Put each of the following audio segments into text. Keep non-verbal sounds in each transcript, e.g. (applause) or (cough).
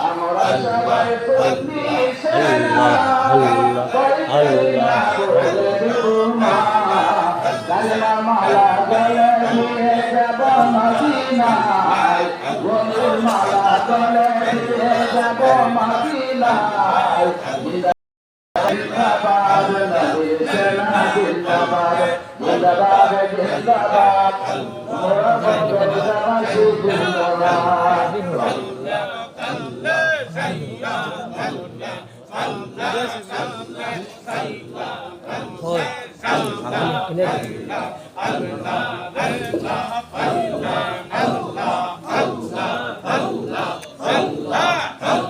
আমরা সবাই তুমি সেনা আল্লাহ বলে মালা গলে দিয়ে যাব মদিনায় বন্ধুর মালা গলে দিয়ে যাব মদিনায় আল্লাহ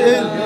Yeah.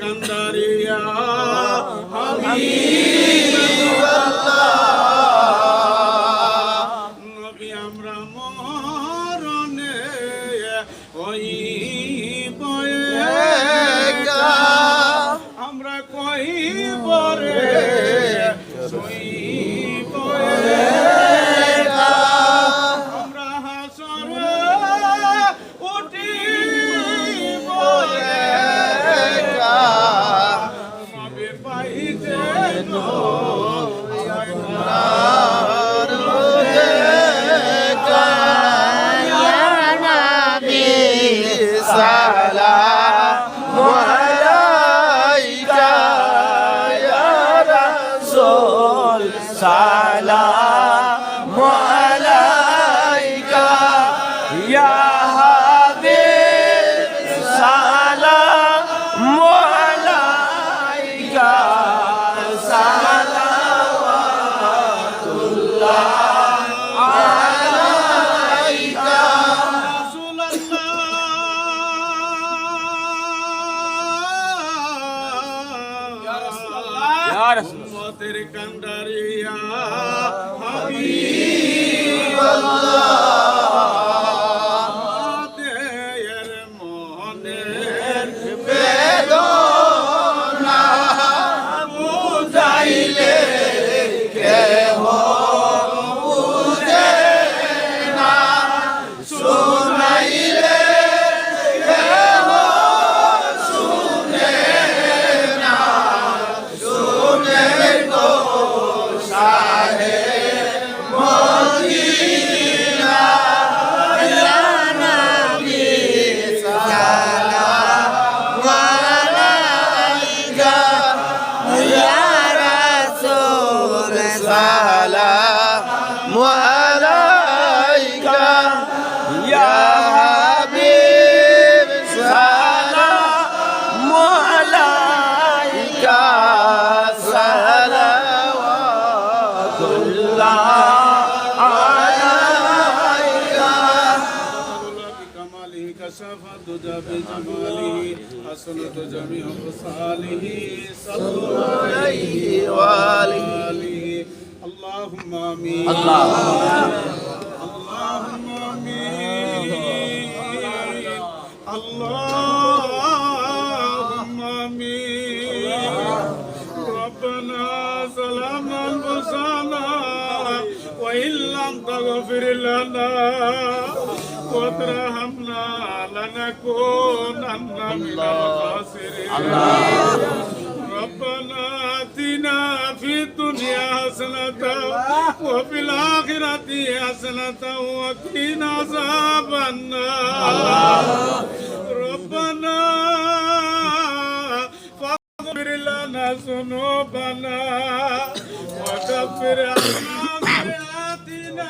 ಕಂದರಿಯ ಹಮೀ উম্মতের اللهم آمين اللهم آمين اللهم آمين ربنا ظلمنا أنفسنا وإن لم تغفر لنا وترحمنا لنكونن من الخاسرين ربنا آتنا في الدنيا حسنة وفي الآخرة حسنة وقنا عذاب النار ربنا فاغفر لنا ذنوبنا وكفر عنا سيئاتنا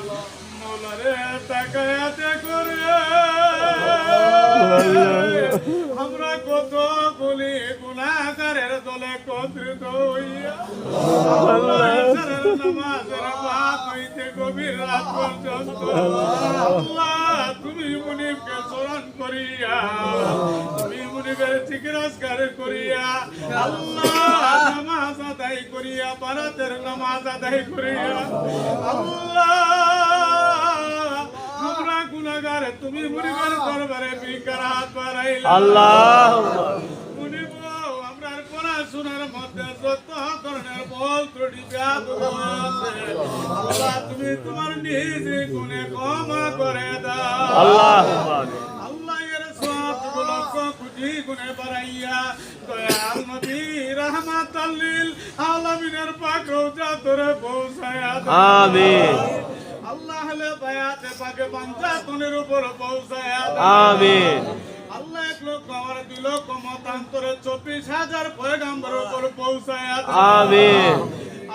তাকায়াতে করে। আমরা দলে একত্রিত হইয়া। নামাজের বাদ হইতে গভীর রাত আল্লাহ, তুমি মুনিবকে স্মরণ করিয়া, তুমি মুনিবের জিজ্ঞাসকার করিয়া, আল্লাহ, নামাজ আদায় করিয়া, বারাতের নামাজ আদায় করিয়া, আল্লাহ আমরা গুনাহগার তুমি মুনিবের দরবারে বিকার হাত বাড়াইলা। আল্লাহ মুনিব আমরার পড়াশোনার মধ্যে যত ধরনের বল ত্রুটি ব্যাধ আল্লাহ তুমি তোমার নিজ গুণে ক্ষমা করে দাও। আল্লাহ আল্লাহ এর সব লক্ষ কোটি গুণে বাড়াইয়া দয়াল নবী রহমাতাল লিল আলামিনের পাক রওজা তোরে পৌঁছায়া আমিন। আল্লাহ হলে বায়াতে পাকে পাঞ্জাতনের উপর পৌঁছায়া। আমিন। আল্লাহ এক লক্ষ আমার দুই লক্ষ চব্বিশ হাজার পয়গাম্বর উপর পৌঁছায়া আমিন।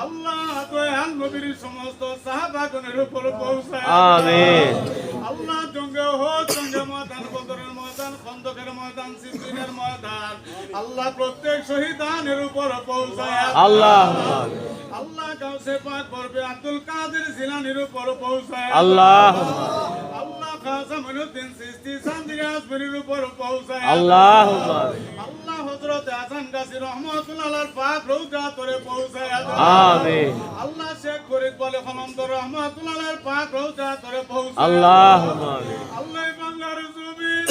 আল্লাহ দয়াল নবীর সমস্ত সাহাবাগণের উপর পৌঁছায়া আমিন। আল্লাহ জঙ্গে হো জঙ্গে মাতান বদরের ময়দান খন্দকের ময়দান সিদ্দিনের ময়দান। আল্লাহ প্রত্যেক শহীদানের উপর পৌঁছায় আল্লাহ। আল্লাহ। কাউসে পাক করবে আব্দুল কাদের জিলানির উপর পৌঁছায় আল্লাহ। আল্লাহ। খাজা মইনুদ্দিন সিস্তি সান্দিয়া আসমিনের উপর পৌঁছায় আল্লাহ। আল্লাহ। হযরত হাসান গাজী রহমাতুল্লাহ আলাইহির পাক রওজা তোরে পৌঁছায় আমিন। আল্লাহ শেখ ফরিদ বলে খনন্দ রহমাতুল্লাহ আলাইহির পাক রওজা তোরে পৌঁছায় আল্লাহ। আল্লাহ বাংলার জমিনে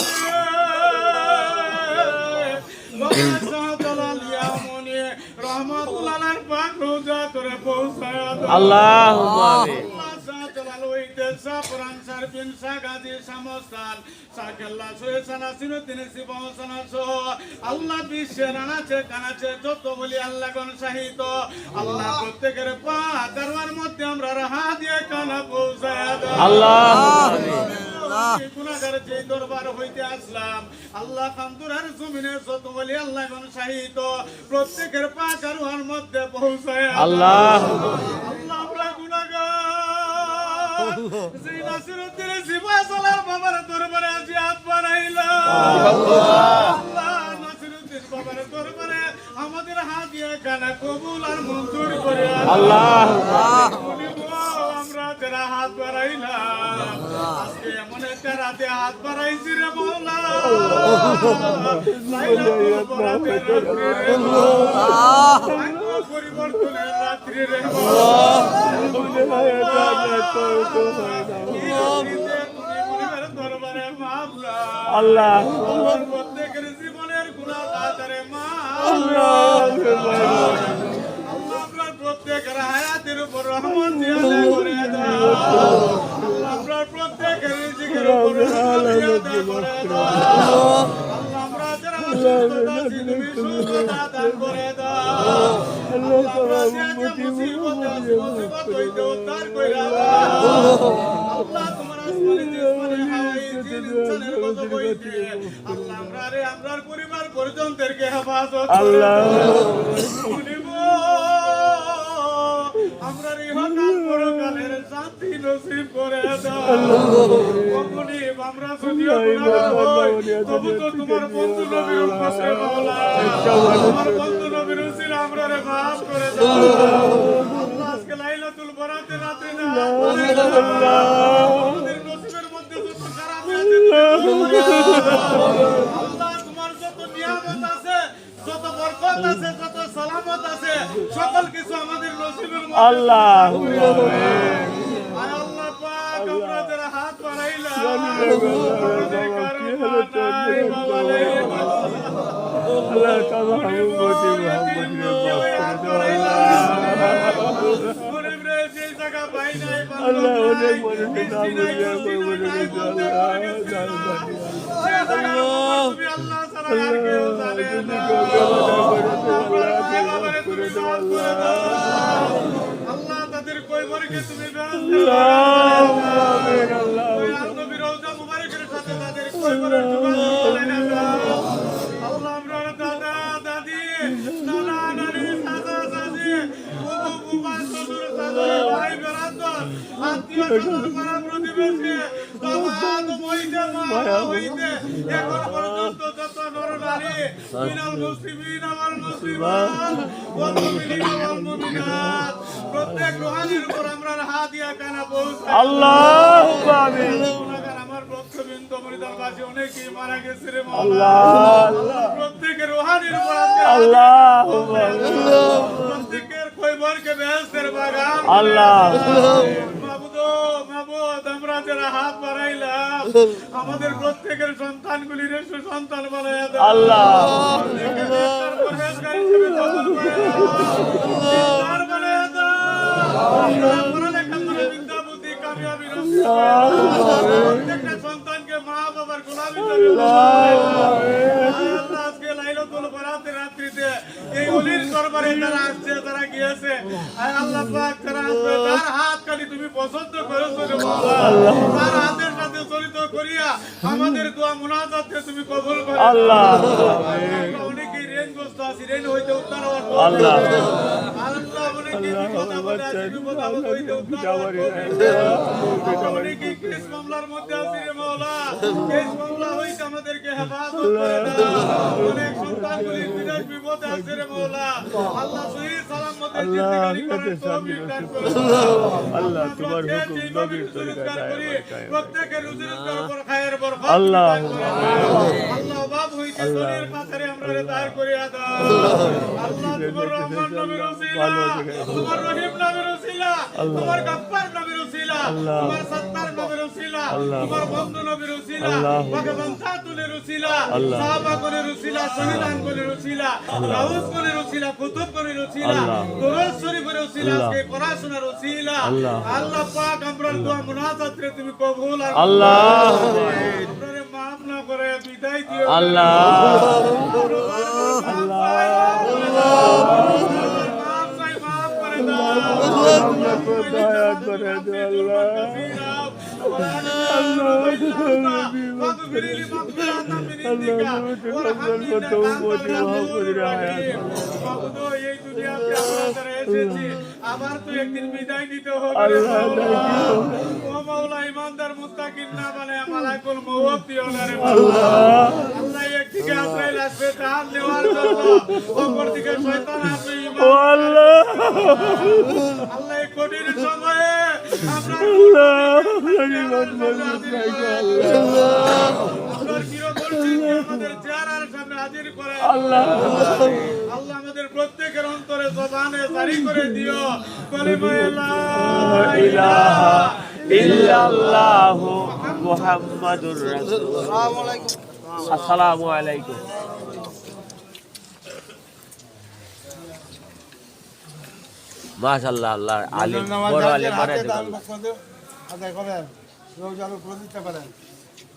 সহ আল্লাহ বিশ্বের আনাচে কানাচে যত বলি আল্লাহ গণ সাহিত আল্লাহ প্রত্যেকের পা দারোয়ার মধ্যে আমরা রাহা দিয়ে কানা পৌঁছায় দাও। আল্লাহ। গুনাহগার যে দরবার হইতে আসলাম আল্লাহ খান্দুরার জমিনে যত বলি আল্লাহ গণ সাহিত প্রত্যেকের পাক আরোহার মধ্যে পৌঁছায় আল্লাহ। আল্লাহ। আমরা গুনাহগার সেই নাসিরউদ্দিন সিপাহসালার বাবার দরবারে আজ হাত বাড়াইলাম আল্লাহ নাসিরউদ্দিন বাবার দরবারে আমাদের হাত দিয়ে কানা কবুল আর মঞ্জুর করে আল্লাহ। বলিব, যারা হাত বাড়াইলাম আজকে এমন একটা রাতে হাত বাড়াইছি রে মৌলা পরিবর্তনের রাত্রি রে দরবারে মাফ আল্লাহ। প্রত্যেকের জীবনের গুণা তাড়াতাড়ি মাফ। আল্লাহ। রহমত দিয়ে আদায় করে দাও। আল্লাহ আপনার প্রত্যেকের রিজিকের উপর রহমত দিয়ে আদায় করে দাও। আল্লাহ আমরা যারা অসুস্থতা আছি, তুমি সুস্থতা দান করে দাও। আল্লাহ আমরা যে যে মুসিবতে আছি, মুসিবত হইতে উদ্ধার কইরা দাও। আল্লাহ তোমার আসমানে জিসমানে হাওয়াই জিন ইনসানের গজব হইতে আল্লাহ আমরা রে আমরার পরিবার পরিজনদেরকে হেফাজত আল্লাহ আমরা ইহকাল পরকালের শান্তি নসিব করে দাও অমনি আমরা যদিও গুনাহগার হই তবু তো তোমার বন্ধু নবীর মাওলা তোমার বন্ধু নবীর উসিলা আমরা রে মাফ করে দাও আল্লাহ আজকে লাইলাতুল বরাতের রাতে না আমাদের নসিবের মধ্যে যত খারাপ আছে তুমি দূর করে দাও। আল্লাহ তোমার যত নিয়ামত আছে যত বরকত আছে সালামত আছে। সকল কিছু আমাদের নসিবের মধ্যে আল্লাহ আয় আল্লাহ পাক আমরা যারা হাত বাড়াইলাম আমাদের নাই, মুহাম্মদ রে। অনেক মানুষকে আল্লাহ আল্লাহ তাদের কৈবরকে তুমি। আল্লাহ আমরার দাদা দাদি নানা নানি ভাই বেড়াতর আত্মীয় আল্লাহ। আমার ভক্তবৃন্দ মরিদানবাসী অনেকেই মারা গেছে রে আল্লাহ প্রত্যেকের রুহানির উপর আল্লাহ। প্রত্যেকের কৈবরকে বেহেশতের বাগান। আল্লাহ। মাবুদ যারা হাত বাড়াইলাম (laughs) আমাদের প্রত্যেকের সন্তানগুলির সুসন্তান বানাইয়া দাও। আল্লাহ। সন্তানকে মা বাবার গোলামি আজকে লাইলাতুল বরাতের রাত্রিতে এই অলির দরবারে যারা আসছে যারা গিয়েছে আল্লাহ পাক যারা আসবে তার খালি তুমি পছন্দ করেছ রে মাওলা। তার হাতের সাথে জড়িত করিয়া আমাদের দোয়া মুনাজাতকে তুমি কবুল করে। আল্লাহ অনেকেই ঋণগ্রস্ত আছে ঋণ হইতে উত্তর হওয়ার আল্লাহ। মামলার মধ্যে আছি রে। আল্লাহ তোমার হুকুম আল্লাহ। আল্লাহ দায়ের করিয়া দাও। আল্লাহ তোমার রহমান নামের উসিলা, তোমার রহিম নামের উসিলা, তোমার গাফফার নামের উসিলা, তোমার সত্তার নামের উসিলা, তোমার বন্ধু নবীর উসিলা, ভগবান সাতুলের উসিলা, সাহাবাগণের উসিলা, শহীদানগণের উসিলা, রাউসগণের উসিলা, কুতুবগণের উসিলা, দরুদ শরীফের উসিলা, আজকে পড়াশোনার উসিলা। আল্লাহ। পাক আমরার দোয়া মুনাজাত তুমি কবুল আল্লাহ আমরারে মাফ না করে বিদায় দিও আল্লাহ। দয়া করে দে তো একদিন বিদায় নিতে হবে ইমানদার মুত্তাকিন না বলে মালাকুল মওত দিও না রে মাওলা আল্লাহ একদিকে আশ্রয় আসবে তার নেওয়ার জন্য। অপর দিকে শয়তান আসবে ইমান আল্লাহ। আল্লাহ এই কঠিন সময়ে আমরা আপনার চিরকল্যাণকে আমাদের চেহারার সামনে হাজির করে। আল্লাহ। আল্লাহ আমাদের প্রত্যেকের অন্তরে জবানে জারি করে দিও। কলিমায়ে লা মুহাম্মাদুর আসসালামু আলাইকুম। মাশাআল্লাহ আল্লাহ আলিম বড় আলিম বানাইতে পারল আদায় করেন রোজ আলো করে দিতে পারেন।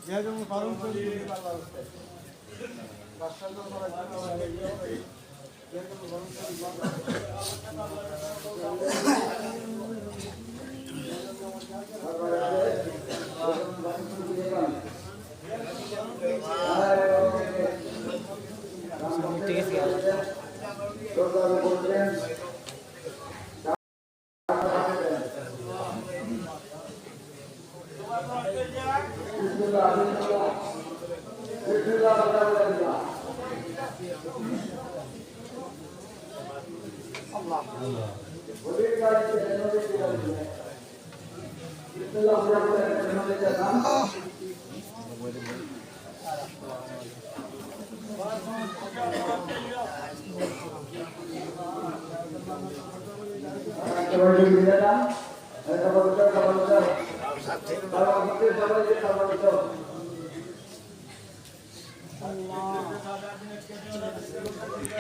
যে জন্য পালন করি (coughs) ঠিক আছে